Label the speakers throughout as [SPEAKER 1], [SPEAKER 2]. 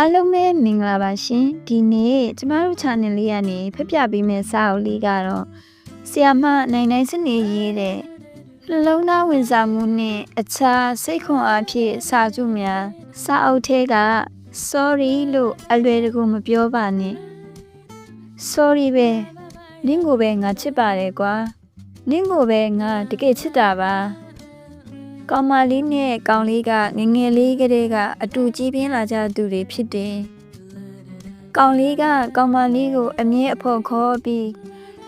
[SPEAKER 1] အားလုံးပဲမင်္ဂလာပါရှင်ဒီနေ့ကျမတို့ channel လေးကနေဖျက်ပြပေးမယ့်စာအုပ်လေးကတော့ဆီယာမနိုင်နိုင်စနေရေးတဲ့နှလုံးသားဝင်စားမှုနဲ့အခြားစိတ်ခွန်အားဖြင့်စာစုများစာအုပ်ထဲက sorry လို့အလွယ်တကူမပြောပါနဲ့ sorry ပဲနင့်ကိုပဲငါချစ်ပါတယ်ကွာနင့်ကိုပဲငါတကယ်ချစ်တာပါ ကောင်မလေးနဲ့ကောင်လေးကငယ်ငယ်လေးကလေးကအတူကြီးပြင်းလာကြသူတွေဖြစ်တယ်။ကောင်လေးကကောင်မလေးကိုအမြဲအဖို့ခေါ်ပြီး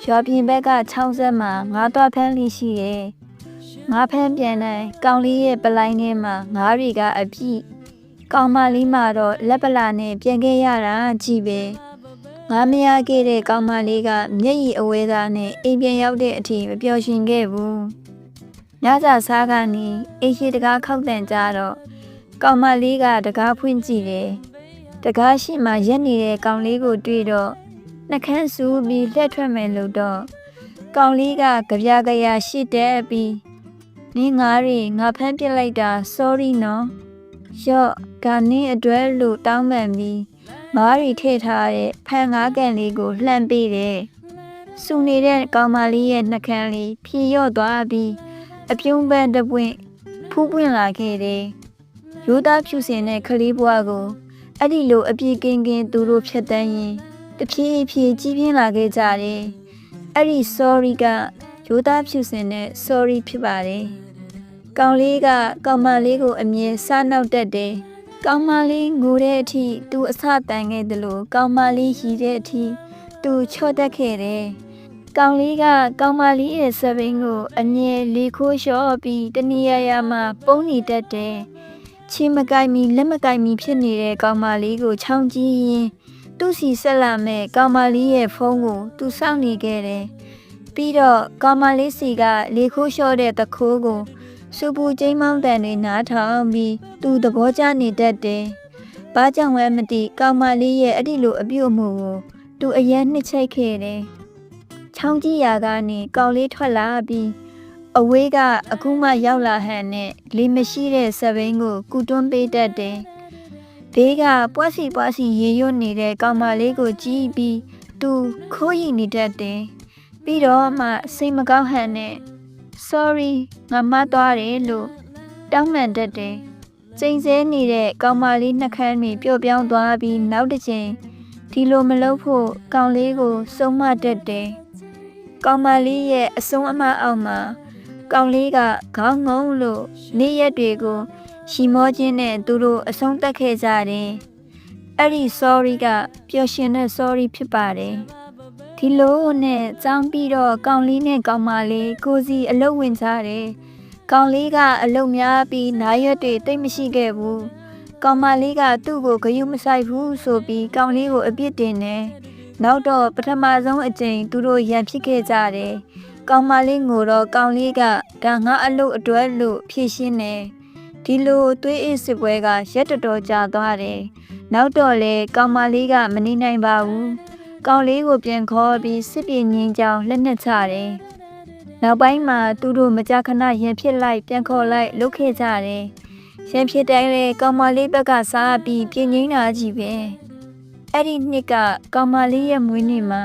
[SPEAKER 1] ရွာပြင်ဘက်ကချောင်းဆက်မှာငါးသွားဖမ်းလိရှိရဲ့။ငါးဖမ်းပြန်တိုင်းကောင်လေးရဲ့ပလိုင်းထဲမှာငါးတွေကအပြည့်ကောင်မလေးမှတော့လက်ပလာနဲ့ပြန်ခဲ့ရတာကြည့်ပဲ။ငါမရခဲ့တဲ့ကောင်မလေးကမျက်ရည်အဝဲသားနဲ့အိမ်ပြန်ရောက်တဲ့အထိမပျော်ရွှင်ခဲ့ဘူး။ ညစာစားကနေအိမ်ရှိတကားခောက်တန်ကြတော့ကောင်မလေးကတကားဖွင့်ကြည့်တယ်။တကားရှိမှရက်နေတဲ့ကောင်လေးကိုတွေ့တော့နှကန်းဆူပြီးလက်ထွက်မယ်လို့တော့ကောင်လေးကကြပြကြရရှိတဲ့ပြီးနင်းငါရီငါဖမ်းပြစ်လိုက်တာ sorry နော်။ရော့ကနင်းအတွက်လို့တောင်းပန်ပြီးမားရီထည့်ထားတဲ့ဖန်ငါးကန်လေးကိုလှမ်းပေးတယ်။စူနေတဲ့ကောင်မလေးရဲ့နှကန်းလေးဖြီရော့သွားပြီး အပြုံးပန်းတပွင့်ဖူးပွင့်လာခဲ့တယ်။ရိုးသားဖြူစင်တဲ့ခလေးဘွားကိုအဲ့ဒီလိုအပြေကင်းကင်းသူတို့ဖြတ်တန်းရင်တဖြည်းဖြည်းကြီးပြင်းလာခဲ့ကြတယ်။အဲ့ဒီ sorry ကရိုးသားဖြူစင်တဲ့ sorry ဖြစ်ပါတယ်။ကောင်လေးကကောင်မလေးကိုအမြဲစားနောက်တက်တယ်။ကောင်မလေးငိုတဲ့အထိသူအဆတန်ခဲ့တယ်လို့ကောင်မလေးဟီတဲ့အထိသူချော့တက်ခဲ့တယ်။ ကောင်လေးကကောင်မလေးရဲ့စပင်းကိုအမြဲလေခိုးလျှော့ပြီးတနည်းရရမှပုံနေတတ်တယ်။ချင်းမကိုက်မီလက်မကိုက်မီဖြစ်နေတဲ့ကောင်မလေးကိုချောင်းကြည့်ရင်သူ့စီဆက်လာမဲ့ကောင်မလေးရဲ့ဖုန်းကိုသူစောင့်နေခဲ့တယ်။ပြီးတော့ကောင်မလေးစီကလေခိုးလျှော့တဲ့တခိုးကိုစူပူကျိမ်းမောင်းတန်တွေနားထောင်ပြီးသူသဘောကျနေတတ်တယ်။ဘာကြောင့်လဲမသိကောင်မလေးရဲ့အဲ့ဒီလိုအပြုတ်မှုကိုသူအရင်နှစ်ချိတ်ခဲ့တယ်။ ချောင်းကြီးရာကနေကောင်လေးထွက်လာပြီးအဝေးကအခုမှရောက်လာဟန်နဲ့လေမရှိတဲ့စပိန်ကိုကူတွန်းပေးတတ်တယ်။ဘေးကပွက်စီပွက်စီရေရွတ်နေတဲ့ကောင်မလေးကိုကြည့်ပြီးသူခိုးရင်နေတတ်တယ်။ပြီးတော့မှစိတ်မကောင်းဟန်နဲ့ sorry ငါမသွားတယ်လို့တောင်းပန်တတ်တယ်။စိန်ဆဲနေတဲ့ကောင်မလေးနှခမ်းတွေပျော့ပြောင်းသွားပြီးနောက်တစ်ချိန်ဒီလိုမလုပ်ဖို့ကောင်လေးကိုစုံမတတ်တယ်။ ကောင်မလေးရဲ့အဆုံးအမအောက်မှာကောင်လေးကခေါင်းငုံလို့နေ့ရက်တွေကိုရှီမောခြင်းနဲ့သူတို့အဆုံးတက်ခဲ့ကြတယ်။အဲ့ဒီ sorry ကပျော်ရွှင်တဲ့ sorry ဖြစ်ပါတယ်။ဒီလိုနဲ့ចောင်းပြီးတော့ကောင်လေးနဲ့ကောင်မလေးကိုစီအလုတ်ဝင်ကြတယ်။ကောင်လေးကအလုတ်များပြီးနားရွက်တွေတိတ်မရှိခဲ့ဘူး။ကောင်မလေးကသူ့ကိုဂယုမဆိုင်ဘူးဆိုပြီးကောင်လေးကိုအပြစ်တင်တယ်။ နောက်တော့ပထမဆုံးအကြိမ်သူတို့ရန်ဖြစ်ခဲ့ကြတယ်။ကောင်မလေးငိုတော့ကောင်လေးကဒါငါအလုပ်အတွက်လို့ဖြေရှင်းတယ်။ဒီလိုသွေးအေးစစ်ပွဲကရက်တော်တော်ကြာသွားတယ်။နောက်တော့လေကောင်မလေးကမနေနိုင်ပါဘူး။ကောင်လေးကိုပြန်ခေါ်ပြီးစစ်ပြေငင်းကြောင်လက်နက်ချတယ်။နောက်ပိုင်းမှာသူတို့မကြာခဏရန်ဖြစ်လိုက်ပြန်ခေါ်လိုက်လုပ်ခဲ့ကြတယ်။ရန်ဖြစ်တိုင်းလေကောင်မလေးဘက်ကစားပြီးပြင်းငင်းတာကြီးပဲ။ အဲ့ဒီနှစ်ကကောင်မလေးရဲ့မွေးနေ့မှာ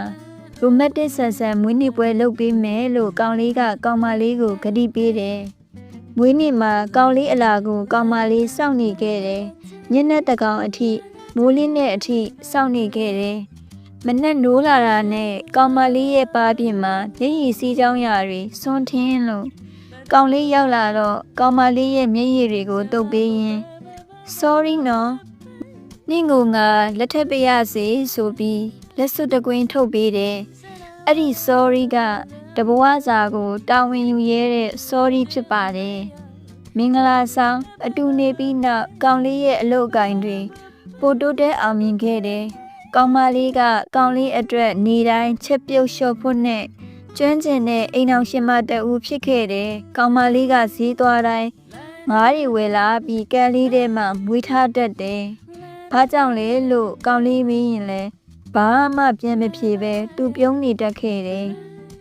[SPEAKER 1] ရိုမက်တစ်ဆန်ဆန်မွေးနေ့ပွဲလုပ်ပေးမယ်လို့ကောင်လေးကကောင်မလေးကိုဂတိပေးတယ်။မွေးနေ့မှာကောင်လေးအလာကိုကောင်မလေးစောင့်နေခဲ့တယ်။ညနေတကောင်အထိမိုးလင်းတဲ့အထိစောင့်နေခဲ့တယ်။မနက်နိုးလာတာနဲ့ကောင်မလေးရဲ့ပါးပြင်မှာမျက်ရည်စီးကြောင်းရာတွေစွန်းထင်းလို့ကောင်လေးရောက်လာတော့ကောင်မလေးရဲ့မျက်ရည်တွေကိုတုပ်ပေးရင်း sorry နော် နင့်ကိုငါလက်ထပ်ပေးရစေဆိုပြီးလက်စွပ်တကွင်းထုတ်ပေးတယ်။အဲ့ဒီ sorry ကတဘဝစာကိုတာဝန်ယူရဲတဲ့ sorry ဖြစ်ပါတယ်။မင်္ဂလာဆောင်အတူနေပြီးနောက်ကောင်လေးရဲ့အလုပ်အကင်တွေပိုတိုးတဲ့အောင်မြင်ခဲ့တယ်။ကောင်မလေးကကောင်လေးအတွက်နေတိုင်းချက်ပြုတ်လျှော့ဖို့နဲ့ကျွမ်းကျင်တဲ့အိမ်အောင်ရှင်မတအူဖြစ်ခဲ့တယ်။ကောင်မလေးကဈေးသွားတိုင်းငါးရီဝယ်လာပြီးကဲလေးထဲမှာမွေးထားတတ်တယ်။ ဘာကြောင့်လဲလို့ကောင်းလေးမင်းရင်လဲဘာမှပြန်မဖြေပဲသူပြုံးနေတတ်ခဲ့တယ်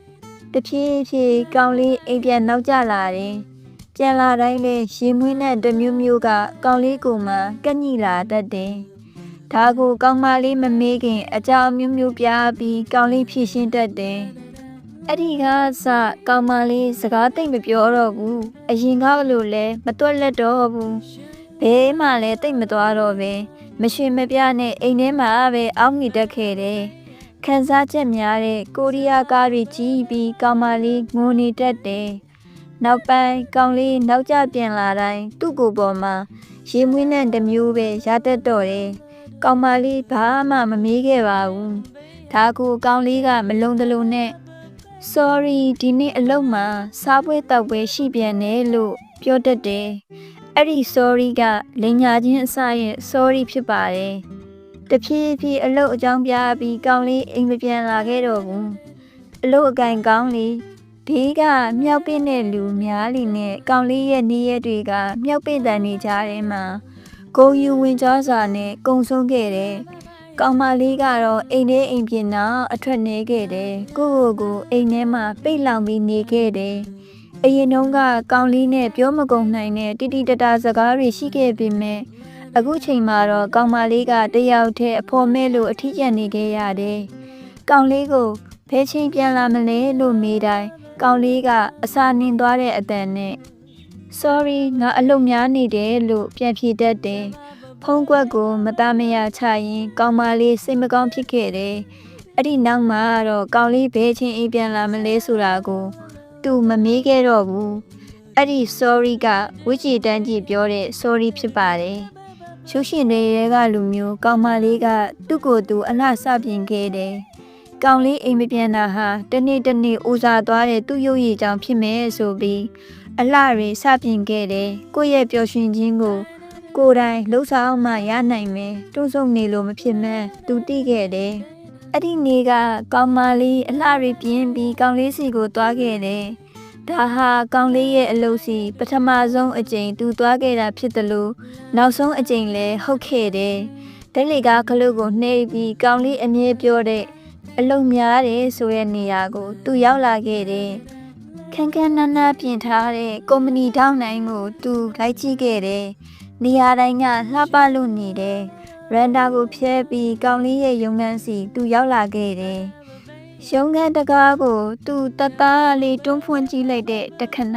[SPEAKER 1] ။တဖြည်းဖြည်းကောင်းလေးအိမ်ပြန်နောက်ကျလာတယ်။ပြန်လာတိုင်းလဲရေမွေးနဲ့တမျိုးမျိုးကကောင်းလေးကိုမှကက်ညိလာတတ်တယ်။တဒါကိုကောင်းမလေးမမေးခင် အကြောင်းအမျိုးမျိုးပြပြီးကောင်းလေးဖြည့်ရှင်းတတ်တယ်အဲ့ဒီကစကောင်းမလေးစကားသိမ့်မပြောတော့ဘူးအရင်ကလိုလဲမတွက်လက်တော့ဘူး ဘဲမှလည်းတိတ်မသွားတော့ပဲမရှင်မပြနဲ့အိမ်ထဲမှာပဲအောင်းမိတက်ခဲ့တယ်ခန်းစားချက်များတဲ့ကိုရီးယားကားတွေကြီးပြီးကောင်းမလေးငိုနေတတ်တယ်နောက်ပိုင်းကောင်းလေးနောက်ကျပြန်လာတိုင်းသူ့ကိုယ်ပေါ်မှာရေမွေးနဲ့တစ်မျိုးပဲရတတ်တော့တယ်ကောင်းမလေးဘာမှမမေးခဲ့ပါဘူးဒါကိုကောင်းလေးကမလုံတလို့နဲ့ sorry ဒီနေ့အလုပ်မှာစားပွဲတောက်ပွဲရှိပြန်တယ်လို့ပြောတတ်တယ် အဲ့ဒီ sorry ကလိန်ညာချင်းအစရဲ့ sorry ဖြစ်ပါတယ်တဖြည်းဖြည်းအလုပ်အကြောင်းပြပြီးကောင်းလေးအိမ်မပြန်လာခဲ့တော့ဘူးအလုပ်အကင်ကောင်းလေးဘေးကမြောက်ပင့်တဲ့လူများလီနဲ့ကောင်းလေးရဲ့နေရက်တွေကမြောက်ပင့်တန်နေကြတဲ့မှာဂုံယူဝင်ကြားစာနဲ့ကုံဆုံးခဲ့တယ်။ကောင်မလေးကတော့အိမ်ထဲအိမ်ပြင်တော့အထွက်နေခဲ့တယ်။ကိုကိုကိုအိမ်ထဲမှာပိတ်လောင်ပြီးနေခဲ့တယ်။ အရင်တုန်းကကောင်လေးနဲ့ပြောမကုန်နိုင်တဲ့တိတိတတာစကားတွေရှိခဲ့ပေမဲ့အခုချိန်မှာတော့ကောင်မလေးကတယောက်တည်းအဖော်မဲ့လို့အထီးကျန်နေခဲ့ရတယ်။ကောင်လေးကိုဘယ်ချိန်ပြန်လာမလဲလို့မေးတိုင်းကောင်လေးကအစာနင်းသွားတဲ့အတန်နဲ့ sorry ငါအလုပ်များနေတယ်လို့ပြန်ဖြေတတ်တယ်ဖုံးကွက်ကိုမသားမရချရင်ကောင်မလေးစိတ်မကောင်းဖြစ်ခဲ့တယ်အဲ့ဒီနောက်မှာတော့ကောင်လေးဘယ်ချင်းအိမ်ပြန်လာမလဲဆိုတာကို သူမမေးခဲ့တော့ဘူးအဲ့ဒီ sorry ကဝိချီတန်းကြီးပြောတဲ့ sorry ဖြစ်ပါတယ်ရုပ်ရှင်တွေကလူမျိုးကောင်မလေးကသူ့ကိုယ်သူအလှစပြင်ခဲ့တယ်ကောင်လေးအိမ်မပြန်တာဟာတနေ့တနေ့ဦးစားသွားတဲ့သူ့ရုပ်ရည်ကြောင့်ဖြစ်မယ်ဆိုပြီးအလှတွေစပြင်ခဲ့တယ်ကိုယ့်ရဲ့ပျော်ရွှင်ခြင်းကို ကိုယ်တိုင်လှုပ်ဆောင်မှရနိုင်မယ်တွန်းဆုံနေလို့မဖြစ်မှန်းသူသိခဲ့တယ် အဲ့ဒီနေ့ကကောင်မလေးအလှတွေပြင်းပြီးကောင်လေးစီကိုသွားခဲ့တယ်ဒါဟာကောင်လေးရဲ့အလုပ်စီပထမဆုံးအကြိမ်သူသွားခဲ့တာဖြစ်တယ်လို့နောက်ဆုံးအကြိမ်လည်းဟုတ်ခဲ့တယ်ဒက်လီကခလုတ်ကိုနှိပ်ပြီးကောင်လေးအမြဲပြောတဲ့အလုံများတယ်ဆိုတဲ့နေရာကို သူရောက်လာခဲ့တယ်။ခန်းခန်းနားနားပြင်ထားတဲ့ကုမ္ပဏီတောင်းနိုင်ကို သူလိုက်ကြည့်ခဲ့တယ်။နေရာတိုင်းကလှပလို့နေတယ်။ ရန်ဒါကိုဖျဲပြီးကောင်လေးရဲ့ရုံခန်းစီသူရောက်လာခဲ့တယ်။ရုံခန်းတကားကို သူတသားလေးတွန်းဖွင့်ကြည့်လိုက်တဲ့တခဏ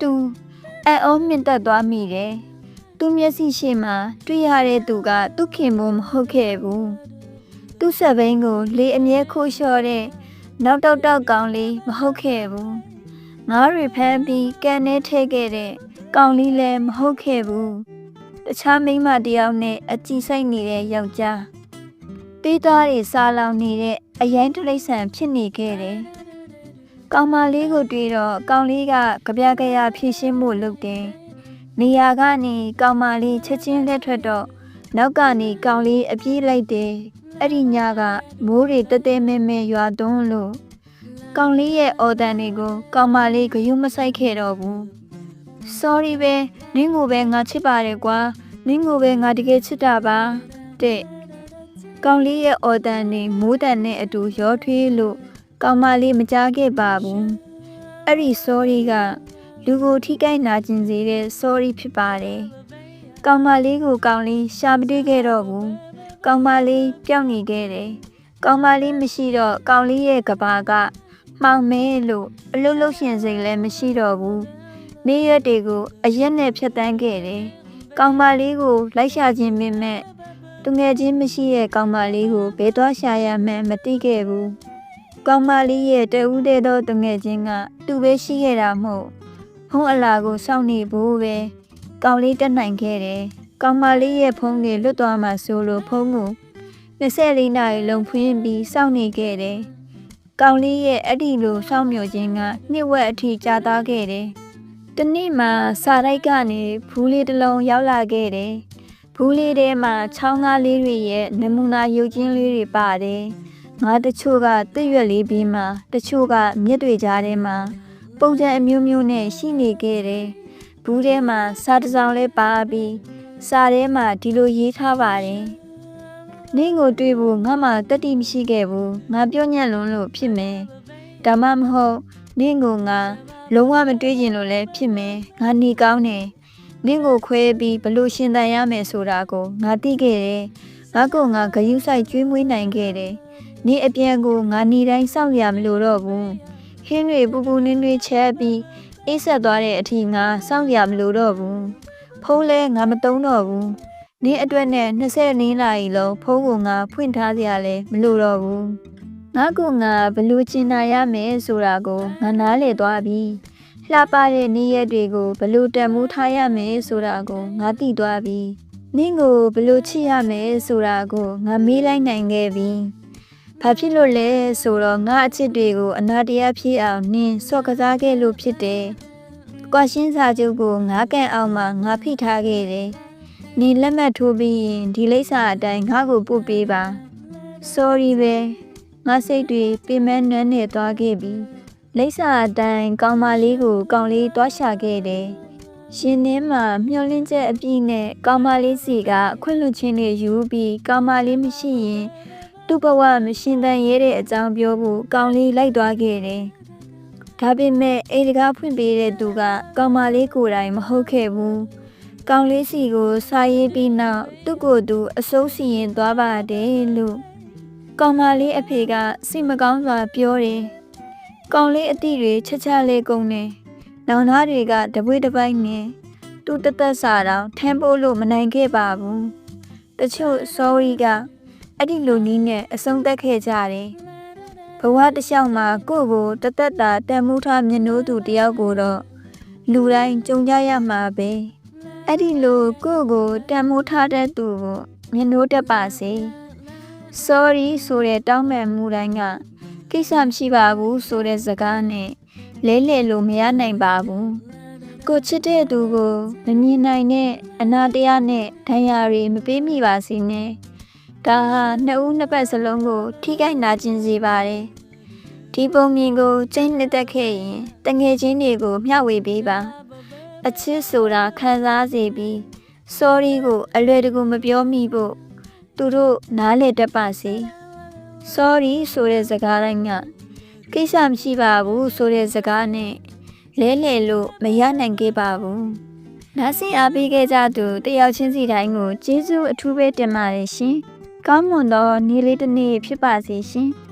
[SPEAKER 1] သူအံ့ဩမြင့်တက်သွားမိတယ်။သူမျက်စိရှိမှတွေ့ရတဲ့သူကသူ့ခင်မို့မဟုတ်ခဲ့ဘူး။သူ့ဆက်ဘိန်းကို လေအမြဲခိုးလျှော်တဲ့နောက်တောက်တောက်ကောင်လေးမဟုတ်ခဲ့ဘူး။ငါးရီဖမ်းပြီးကန်ထဲထည့်ခဲ့တဲ့ကောင်လေးလည်းမဟုတ်ခဲ့ဘူး။ တခြားမိန်းမတယောက်နဲ့အကြည့်ဆိုင်နေတဲ့ယောက်ျားပေးသားတွေစားလောင်နေတဲ့အရန်တလိษံဖြစ်နေခဲ့တယ်။ကောင်မလေးကိုတွေ့တော့ကောင်လေးကကြပြကြရဖြည့်ရှင်းမှုလုပ်တယ်။နေရာကနေကောင်မလေးချက်ချင်းလက်ထွက်တော့နောက်ကနေကောင်လေးအပြေးလိုက်တယ်။အဲ့ဒီညကမိုးတွေတဲတဲမဲမဲရွာသွန်းလို့ကောင်လေးရဲ့အော်တန်တွေကိုကောင်မလေးဂယုမဆိုင်ခဲ့တော့ဘူး sorry ပဲနင်းကိုပဲငါချစ်ပါတယ်ကွာနင်းကိုပဲငါတကယ်ချစ်တာပါတဲ့ကောင်လေးရဲ့အော်တန်နေမိုးတန်နဲ့အတူရောထွေးလို့ကောင်မလေးမကြားခဲ့ပါဘူးအဲ့ဒီ sorry ကလူကိုထိခိုက်နာကျင်စေတဲ့ sorry ဖြစ်ပါတယ်ကောင်မလေးကိုကောင်လေးရှာမတွေ့ခဲ့တော့ဘူးကောင်မလေးပျောက်နေခဲ့တယ်ကောင်မလေးမရှိတော့ကောင်လေးရဲ့ကဘာကမှောင်မဲလို့အလုလုရှင်စိတ်လည်းမရှိတော့ဘူး နေ့ရက်တွေကိုအရက်နဲ့ဖြတ်တန်းခဲ့တယ်။ကောင်မလေးကိုလိုက်ရှာခြင်းပင်မဲ့သူငယ်ချင်းမရှိရဲ့ကောင်မလေးကိုဘယ်သွားရှာရမှန်းမသိခဲ့ဘူး။ကောင်မလေးရဲ့တဦးတည်းသောသူငယ်ချင်းကသူ့ပဲရှိခဲ့တာမဟုတ်ဖုံးအလာကိုစောင့်နေဖို့ပဲကောင်လေးတက်နိုင်ခဲ့တယ်။ကောင်မလေးရဲ့ဖုံးကြီးလွတ်သွားမှဆိုလို့ဖုံးကို24နာရီလုံးဖွင့်ပြီးစောင့်နေခဲ့တယ်။ကောင်လေးရဲ့အဲ့ဒီလိုစောင့်မျှော်ခြင်းကနှစ်ဝက်အထိကြာသားခဲ့တယ်။ တနေ့မှစာရိုက်ကနေဘူးလေးတစ်လုံးရောက်လာခဲ့တယ်။ဘူးလေးထဲမှာချောင်းကားလေးတွေရဲ့နမူနာရုပ်ချင်းလေးတွေပါတယ်။ငါတချို့ကတစ်ရွက်လေးပြီးမှတချို့ကမြက်တွေကြားထဲမှာပုံစံအမျိုးမျိုးနဲ့ရှိနေခဲ့တယ်။ဘူးထဲမှာစာတစ်စောင်လေးပါပြီးစာထဲမှာဒီလိုရေးထားပါတယ်။နင်းကိုတွေ့ဖို့ငါမှတတိမရှိခဲ့ဘူး။ငါပြောညံ့လွန်းလို့ဖြစ်မယ်။ဒါမှမဟုတ်နင်းကိုငါ လုံးဝမတွေးကျင်လို့လည်းဖြစ်မယ်။ငါနေကောင်းတယ်။နင်းကိုခွဲပြီးဘလို့ရှင်တန်ရမယ်ဆိုတာကိုငါသိခဲ့တယ်။ငါငါကငါဂယုဆိုင်ကျွေးမွေးနိုင်ခဲ့တယ်နေအပြန်ကိုငါနေတိုင်းစောင့်ရမလို့တော့ဘူးဟင်းတွေပူပူနင်းနင်းချက်ပြီးအိတ်ဆက်သွားတဲ့အထိငါစောင့်ရမလို့တော့ဘူးဖုံးလဲငါမတုံးတော့ဘူးနေအတွက်နဲ့20နင်းလာရီလုံးဖုံးကိုငါဖွင့်ထားစရာလဲမလိုတော့ဘူး ငါကငါဘလို့ကျင်နာရမယ်ဆိုတာကိုငါနားလေသွားပြီလှပတဲ့နေ့ရက်တွေကိုဘလို့တန်မိုးထားရမယ်ဆိုတာကိုငါသိသွားပြီနင့်ကိုဘယ်လိုချစ်ရမယ်ဆိုတာကိုငါမေးလိုက်နိုင်ခဲ့ပြီ။ဘာဖြစ်လို့လဲဆိုတော့ငါအချစ်တွေကိုအနာတရားဖြစ်အောင်နင်းစော့ကစားခဲ့လို့ဖြစ်တယ်။ကွာရှင်းစာချုပ်ကိုငါကန်အောင်မှငါဖိထားခဲ့တယ်။နင်လက်မှတ်ထိုးပြီးရင်ဒီလိပ်စာအတိုင်းငါ့ကိုပို့ပေးပါ။ Sorry ပဲ ငါစိတ်တွေပြင်းမဲနွမ်းနေသွားခဲ့ပြီ။လိပ်စာအတိုင်းကောင်မလေးကိုကောင်လေးတွားရှာခဲ့တယ်။ရှင်နှင်းမှာမျောလင်းချက်အပြည့်နဲ့ကောင်မလေးစီကအခွင့်လွတ်ခြင်းတွေယူပြီးကောင်မလေးမရှိရင်သူ့ဘဝမရှင်သန်ရဲတဲ့အကြောင်းပြောဖို့ကောင်လေးလိုက်သွားခဲ့တယ်။ဒါပေမဲ့အိမ်တကားဖွင့်ပေးတဲ့သူကကောင်မလေးကိုယ်တိုင်မဟုတ်ခဲ့ဘူး။ကောင်လေးစီကိုစာရေးပြီးနောက်သူ့ကိုယ်သူအစိုးစီရင်သွားပါတယ်လို့ ကောင်မလေးအဖေကစိတ်မကောင်းစွာပြောတယ်။ကောင်လေးအသည့်တွေချက်ချလေးကုန်တယ်။နောင်သားတွေကတပွေးတစ်ပိုက်နဲ့သူ့တသက်စာတော့ထမ်းပိုးလို့မနိုင်ခဲ့ပါဘူးတချို့ sorry ကအဲ့ဒီလိုနီးနဲ့အဆုံးသက်ခဲ့ကြတယ်ဘဝတစ်လျှောက်မှာကိုယ့်ကိုတသက်တာတန်မှုထားမျက်နှိုးသူတယောက်ကိုတော့လူတိုင်းကြုံကြရမှာပဲအဲ့ဒီလိုကိုယ့်ကိုတန်မိုးထားတဲ့သူကိုမျက်နှိုးတတ်ပါစေ sorry ဆိုတဲ့တောင်းပန်မှုတိုင်းကကိစ္စမရှိပါဘူးဆိုတဲ့စကားနဲ့လဲလှယ်လို့မရနိုင်ပါဘူးကိုချစ်တဲ့သူကိုမမြင်နိုင်တဲ့အနာတရားနဲ့ဒဏ်ရာတွေမပေးမိပါစေနဲ့ဒါဟာနှစ်ဦးနှစ်ပတ်စလုံးကို ထိခိုက်နာကျင်စေပါတယ်ဒီပုံမြင်ကိုကျင်းနှစ်သက်ခဲ့ရင်တငယ်ချင်းတွေကိုမျှဝေပေးပါ အချစ်ဆိုတာခံစားစေပြီး sorry ကိုအလွယ်တကူမပြောမိဖို့ သူတို့နားလေတတ်ပါစေ sorry ဆိုတဲ့စကားတိုင်းကကိစ္စမရှိပါဘူးဆိုတဲ့စကားနဲ့လဲလှယ်လို့မရနိုင်ခဲ့ပါဘူး။နားဆင်အားပေးခဲ့ကြသူတယောက်ချင်းစီတိုင်းကိုကျေးဇူးအထူးပဲတင်ပါတယ်ရှင်။ကောင်းမွန်သောနေ့လေးတစ်နေ့ဖြစ်ပါစေရှင်။